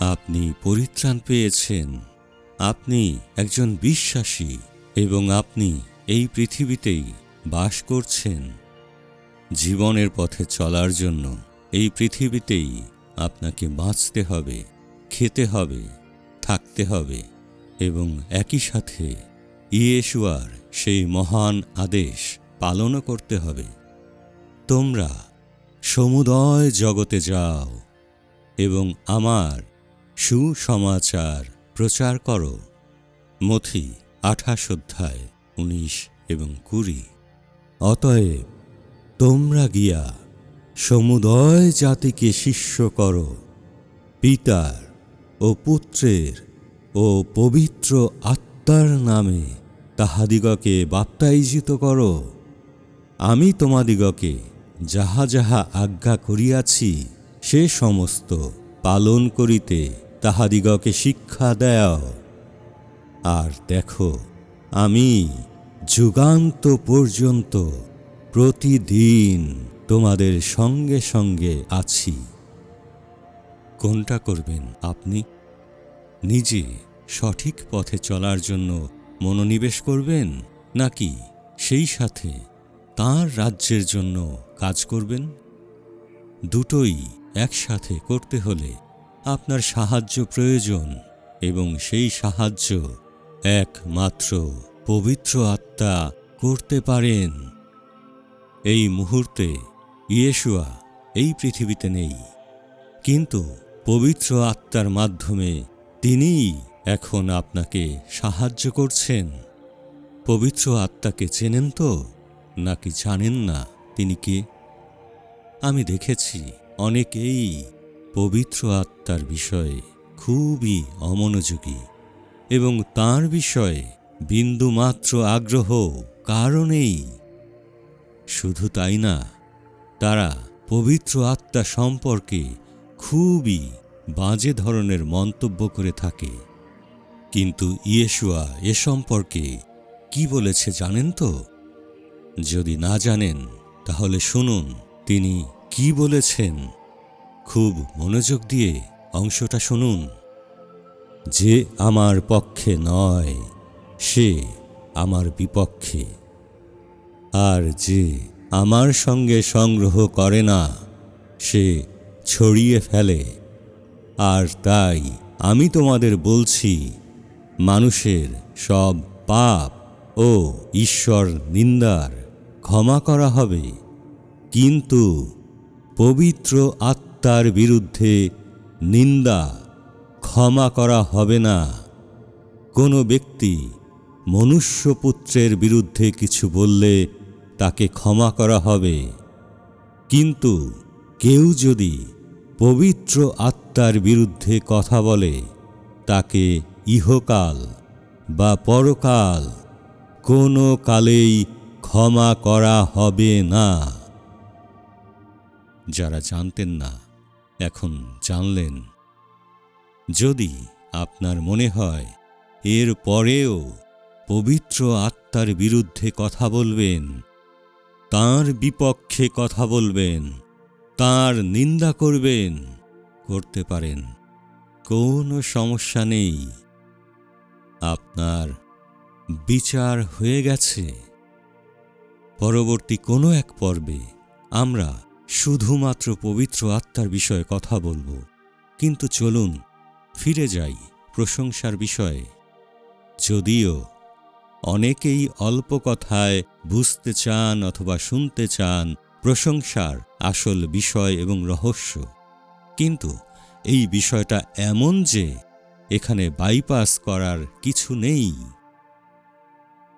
আপনি পরিত্রাণ পেয়েছেন। আপনি একজন বিশ্বাসী এবং আপনি এই পৃথিবীতেই বাস করছেন। জীবনের পথে চলার জন্য এই পৃথিবীতেই আপনাকে বাঁচতে হবে, খেতে হবে, থাকতে হবে এবং একই সাথে ইয়েশুয়ার সেই মহান আদেশ পালনও করতে হবে। তোমরা সমুদয় জগতে যাও এবং আমার সুসমাচার প্রচার করো। মথি আঠাশ অধ্যায়। উনিশ এবং কুড়ি। অতএব তোমরা গিয়া সমুদয় জাতিকে শিষ্য করো, পিতার ও পুত্রের ও পবিত্র আত্মার নামে তাহাদিগকে বাপ্তাইজিত করো। আমি তোমাদিগকে যাহা যাহা আজ্ঞা করিয়াছি, সে সমস্ত পালন করিতে তাহাদিগকে শিক্ষা দেও। আর দেখো, আমি যুগান্ত পর্যন্ত প্রতিদিন তোমাদের সঙ্গে সঙ্গে আছি। কোনটা করবেন আপনি? নিজে সঠিক পথে চলার জন্য মনোনিবেশ করবেন নাকি সেই সাথে তাঁর রাজ্যের জন্য কাজ করবেন? দুটোই একসাথে করতে হলে আপনার সাহায্য প্রয়োজন এবং সেই সাহায্য একমাত্র পবিত্র আত্মা করতে পারেন। এই মুহূর্তে ইয়েশুয়া এই পৃথিবীতে নেই। কিন্তু পবিত্র আত্মার মাধ্যমে তিনিই এখন আপনাকে সাহায্য করছেন। পবিত্র আত্মাকে চেনেন তো, নাকি জানেন না তিনি কে? আমি দেখেছি অনেকেই পবিত্র আত্মার বিষয়ে খুবই অমনোযোগী এবং তার বিষয়ে বিন্দুমাত্র আগ্রহ কারণেই। শুধু তাই না, তারা পবিত্র আত্মা সম্পর্কে খুবই বাজে ধরনের মন্তব্য করে থাকে। কিন্তু ইয়েশুয়া এ সম্পর্কে কি বলেছে জানেন তো? যদি না জানেন, তাহলে শুনুন তিনি কি বলেছেন। খুব মনোযোগ দিয়ে অংশটা শুনুন। যে আমার পক্ষে নয়। সে আমার বিপক্ষে। আর যে আমার সঙ্গে সংগ্রহ করে না, সে ছড়িয়ে ফেলে। আর তাই আমি তোমাদের বলছি, মানুষের সব পাপ ও ঈশ্বর নিন্দার ক্ষমা করা হবে। কিন্তু পবিত্র আত্মার বিরুদ্ধে নিন্দা ক্ষমা করা হবে না। কোনো ব্যক্তি মনুষ্যপুত্রের বিরুদ্ধে কিছু বললে তাকে ক্ষমা করা হবে। কিন্তু কেউ যদি পবিত্র আত্মার বিরুদ্ধে কথা বলে, তাকে ইহকাল বা পরকাল কোনো কালেই ক্ষমা করা হবে না। যারা জানতেন না, এখন জানলেন। যদি আপনার মনে হয় এর পরেও পবিত্র আত্মার বিরুদ্ধে কথা বলবেন, তার বিপক্ষে কথা বলবেন, তার নিন্দা করবেন, করতে পারেন। কোনো সমস্যা নেই। আপনার বিচার হয়ে গেছে। পরবর্তী কোনো এক পর্বে আমরা শুধুমাত্র পবিত্র আত্মার বিষয়ে কথা বলব। কিন্তু চলুন, ফিরে যাই প্রশংসার বিষয়ে। যদিও অনেকেই অল্প কথায় বুঝতে চান অথবা শুনতে চান প্রশংসার আসল বিষয় এবং রহস্য। কিন্তু এই বিষয়টা এমন যে এখানে বাইপাস করার কিছু নেই।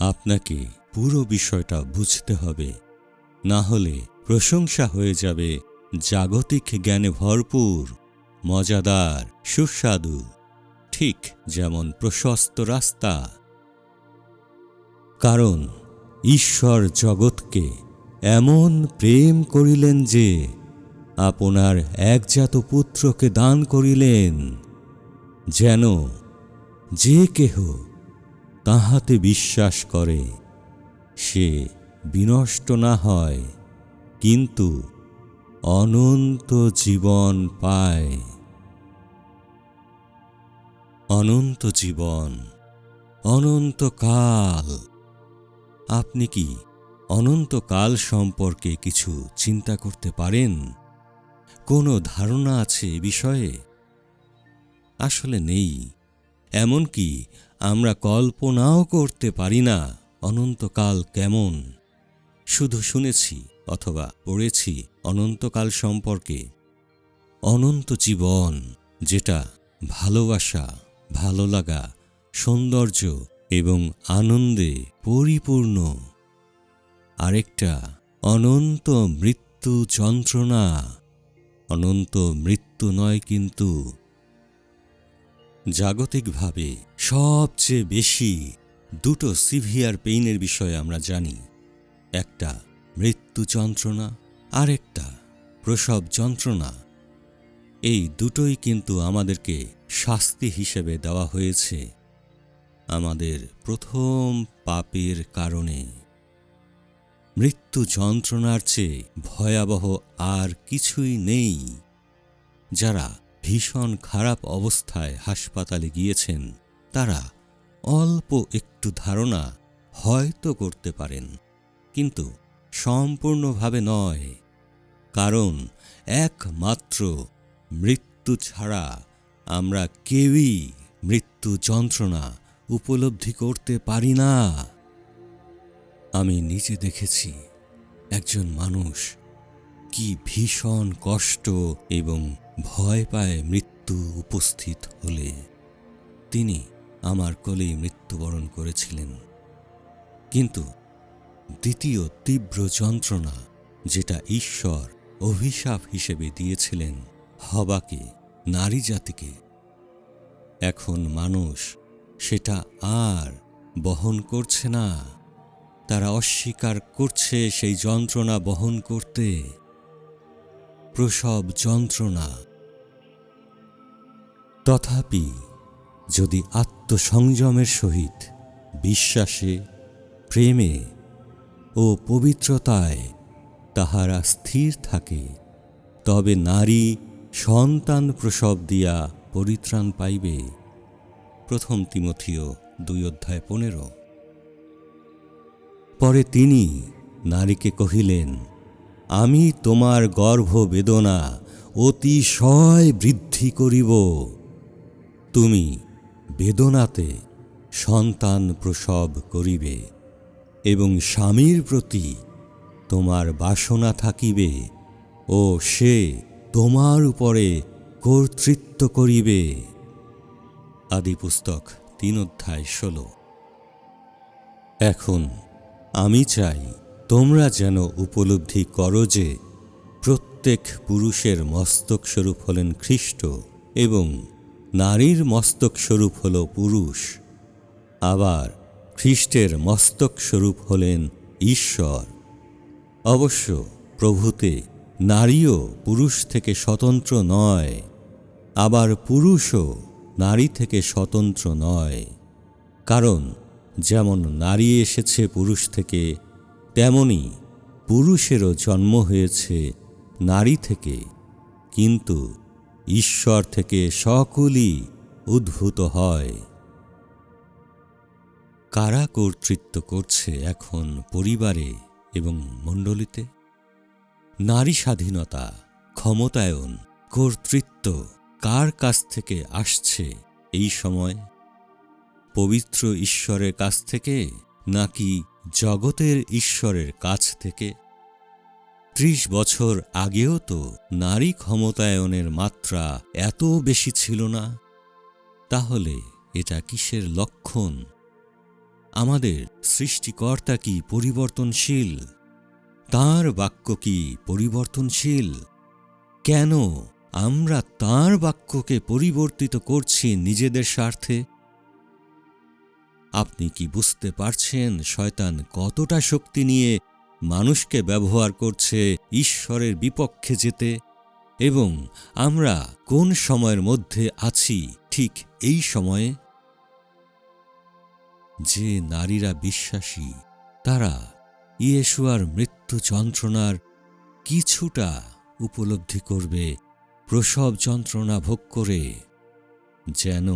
আপনাকে পুরো বিষয়টা বুঝতে হবে। না হলে প্রশংসা হয়ে যাবে, জাগতিক জ্ঞানে ভরপুর, মজাদার, সুস্বাদু, ঠিক যেমন প্রশস্ত রাস্তা। কারণ ঈশ্বর জগৎকে এমন প্রেম করিলেন যে আপনার একজাত পুত্রকে দান করিলেন, যেন যে কেহ তাহাতে বিশ্বাস করে, সে বিনষ্ট না হয়, কিন্তু অনন্ত জীবন পায়। অনন্ত জীবন অনন্তকাল আপনি কি অনন্তকাল সম্পর্কে কিছু চিন্তা করতে পারেন? কোনো ধারণা আছে এ বিষয়ে? আসলে নেই। এমনকি আমরা কল্পনাও করতে পারি না অনন্তকাল কেমন। শুধু শুনেছি অথবা পড়েছি অনন্তকাল সম্পর্কে। অনন্ত জীবন যেটা ভালোবাসা, ভালো লাগা, সৌন্দর্য এবং আনন্দে পরিপূর্ণ। আরেকটা, অনন্ত মৃত্যু যন্ত্রণা। অনন্ত মৃত্যু নয় কিন্তু জাগতিকভাবে সবচেয়ে বেশি দুটো সিভিয়ার পেইনের বিষয়ে আমরা জানি। একটা মৃত্যু যন্ত্রণা, আরেকটা প্রসব যন্ত্রণা। এই দুটোই কিন্তু আমাদেরকে শাস্তি হিসেবে দেওয়া হয়েছে। আমাদের প্রথম পাপের কারণে। মৃত্যু যন্ত্রণার চেয়ে ভয়াবহ আর কিছুই নেই। যারা ভীষণ খারাপ অবস্থায় হাসপাতালে গিয়েছেন, তারা অল্প একটু ধারণা হয়তো করতে পারেন, কিন্তু সম্পূর্ণভাবে নয়। কারণ একমাত্র মৃত্যু ছাড়া আমরা কেউই মৃত্যু যন্ত্রণা উপলব্ধি করতে পারি না। আমি নিজে দেখেছি একজন মানুষ কি ভীষণ কষ্ট এবং ভয় পায় মৃত্যু উপস্থিত হলে। তিনি আমার কোলেই মৃত্যুবরণ করেছিলেন। কিন্তু দ্বিতীয় তীব্র যন্ত্রণা যেটা ঈশ্বর অভিশাপ হিসেবে দিয়েছিলেন হবাকে নারী জাতিকে এখন মানুষ সেটা আর বহন করছে না। তারা অস্বীকার করছে সেই যন্ত্রণা বহন করতে। প্রসব যন্ত্রণা। তথাপি যদি আত্মসংযমের সহিত বিশ্বাসে, প্রেমে ও পবিত্রতায় তাহারা স্থির থাকে, তবে নারী সন্তান প্রসব দিয়া পরিত্রাণ পাইবে। প্রথম তিমথিও দুই অধ্যায় পনেরো। পরে তিনি নারীকে কহিলেন, আমি তোমার গর্ভ বেদনা অতিশয় বৃদ্ধি করিব। তুমি বেদনাতে সন্তান প্রসব করিবে এবং স্বামীর প্রতি তোমার বাসনা থাকিবে ও সে তোমার উপরে কর্তৃত্ব করিবে। আদি পুস্তক তিন অধ্যায় ষোলো। এখন আমি চাই তোমরা যেন উপলব্ধি করো যে প্রত্যেক পুরুষের মস্তক স্বরূপ হলেন খ্রিস্ট এবং নারীর মস্তক স্বরূপ হল পুরুষ। আবার খ্রিস্টের মস্তক স্বরূপ হলেন ঈশ্বর। অবশ্য প্রভুতে নারীও পুরুষ থেকে স্বতন্ত্র নয়, আবার পুরুষও নারী থেকে স্বতন্ত্র নয়। কারণ, যেমন নারী এসেছে পুরুষ থেকে, তেমনি পুরুষেরও জন্ম হয়েছে নারী থেকে। কিন্তু ঈশ্বর থেকে সকলই উদ্ভূত হয়। কারা কর্তৃত্ব করছে এখন পরিবারে এবং মণ্ডলীতে? নারী স্বাধীনতা, ক্ষমতায়ন, কর্তৃত্ব কার কাছ থেকে আসছে এই সময়? পবিত্র ঈশ্বরের কাছ থেকে নাকি জগতের ঈশ্বরের কাছ থেকে? ত্রিশ বছর আগেও তো নারী ক্ষমতায়নের মাত্রা এত বেশি ছিল না। তাহলে এটা কিসের লক্ষণ? আমাদের সৃষ্টিকর্তা কি পরিবর্তনশীল? তার বাক্য কি পরিবর্তনশীল? কেন আমরা তার বাক্যকে পরিবর্তিত করছি নিজেদের স্বার্থে। আপনি কি বুঝতে পারছেন শয়তান কতটা শক্তি নিয়ে মানুষকে ব্যবহার করছে ঈশ্বরের বিপক্ষে যেতে? এবং আমরা কোন সময়ের মধ্যে আছি ঠিক এই সময়ে? যে নারীরা বিশ্বাসী, তারা ইয়েশুয়ার মৃত্যু যন্ত্রণার কিছুটা উপলব্ধি করবে প্রসব যন্ত্রণা ভোগ করে, যেন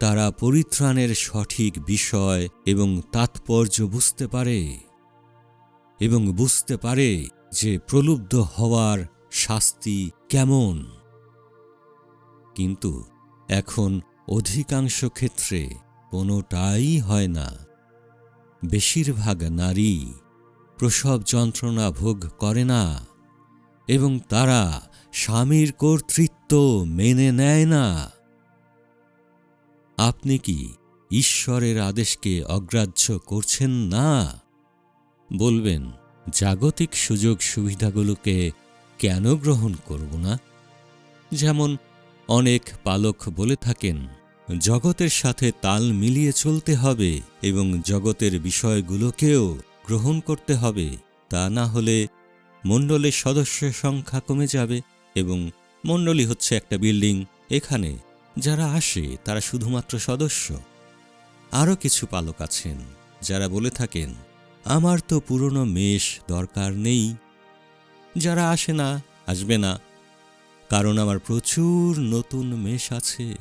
তারা পরিত্রাণের সঠিক বিষয় এবং তাৎপর্য বুঝতে পারে এবং বুঝতে পারে যে প্রলুব্ধ হওয়ার শাস্তি কেমন। কিন্তু এখন অধিকাংশ ক্ষেত্রে কোনোটাই হয় না। বেশিরভাগ নারী প্রসব যন্ত্রণা ভোগ করে না এবং তারা স্বামীর কর্তৃত্ব মেনে নেয় না। আপনি কি ঈশ্বরের আদেশকে অগ্রাহ্য করছেন না? বলবেন, জাগতিক সুযোগ সুবিধাগুলোকে কেন গ্রহণ করব না? যেমন, অনেক পালক বলে থাকেন, জগতের সাথে তাল মিলিয়ে চলতে হবে এবং জগতের বিষয়গুলোকেও গ্রহণ করতে হবে। তা না হলে মণ্ডলের সদস্যের সংখ্যা কমে যাবে। এবং মণ্ডলী হচ্ছে একটা বিল্ডিং এখানে যারা আসে তারা শুধুমাত্র সদস্য। আরও কিছু পালক আছেন যারা বলে থাকেন, আমার তো পুরনো মেষ দরকার নেই। যারা আসে না, আসবে না। কারণ আমার প্রচুর নতুন মেষ আছে।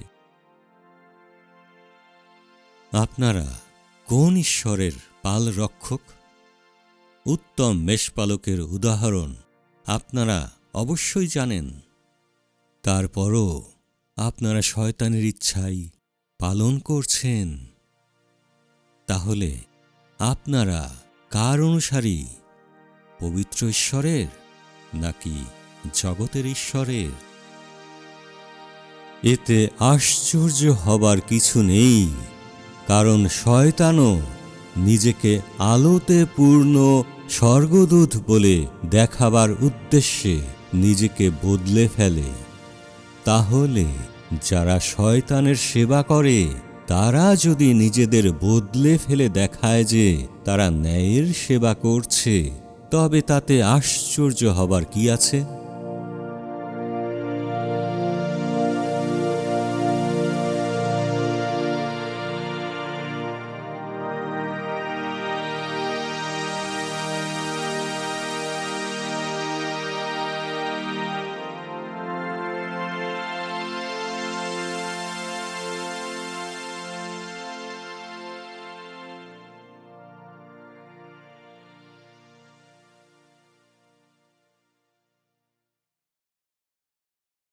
আপনারা কোন ঈশ্বরের পাল রক্ষক? উত্তম মেষপালকের উদাহরণ আপনারা অবশ্যই জানেন, তারপরও আপনারা শয়তানের ইচ্ছাই পালন করছেন। তাহলে আপনারা কার অনুসারী? পবিত্র ঈশ্বরের নাকি জগতের ঈশ্বরের? এতে আশ্চর্য হবার কিছু নেই, কারণ শয়তানও নিজেকে আলোতে পূর্ণ স্বর্গদূত বলে দেখাবার উদ্দেশ্যে নিজেকে বদলে ফেলে। তাহলে যারা শয়তানের সেবা করে, তারা যদি নিজেদের বদলে ফেলে দেখায় যে তারা ন্যায়ের সেবা করছে, তবে তাতে আশ্চর্য হবার কি আছে?